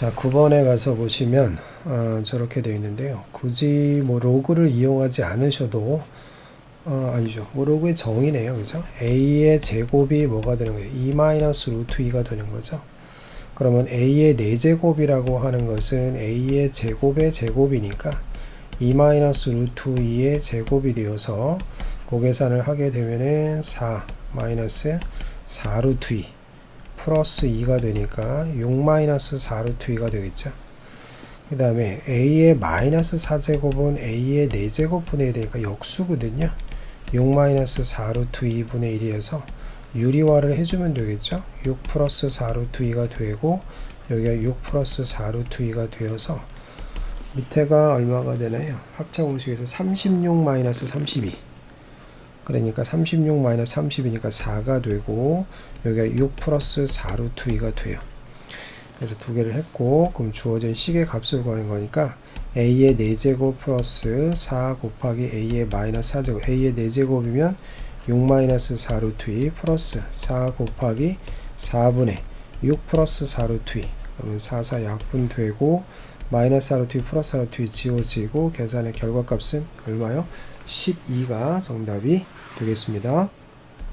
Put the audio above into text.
자, 9번에 가서 보시면 어, 저렇게 되어 있는데요. 굳이 뭐 로그를 이용하지 않으셔도 어, 아니죠. 뭐 로그의 정의네요. 그죠? a의 제곱이 뭐가 되는 거예요? 2 마이너스 루트 2가 되는 거죠. 그러면 a의 4제곱이라고 하는 것은 a의 제곱의 제곱이니까 2 마이너스 루트 2의 제곱이 되어서 그 계산을 하게 되면은 4 마이너스 4 루트 2 플러스 2가 되니까 6 마이너스 4 루트 2가 되겠죠. 그 다음에 a의 마이너스 4제곱은 a의 4제곱 분의 1이 되니까 역수거든요. 6 마이너스 4 루트 2분의 1이어서 유리화를 해주면 되겠죠. 6 플러스 4 루트 2가 되고 여기가 6 플러스 4 루트 2가 되어서 밑에가 얼마가 되나요? 합차 공식에서 36 마이너스 32 그러니까 36 마이너스 30이니까 4가 되고 여기가 6 플러스 4 루트 2가 돼요. 그래서 두 개를 했고 그럼 주어진 식의 값을 구하는 거니까 a의 4제곱 플러스 4 곱하기 a의 마이너스 4제곱 a의 4제곱이면 6 마이너스 4 루트 2 플러스 4 곱하기 4분의 6 플러스 4 루트 2 그러면 4, 4 약분 되고 마이너스 4 루트 2 플러스 4 루트 2 지워지고 계산의 결과값은 얼마요? 12가 정답이 되겠습니다.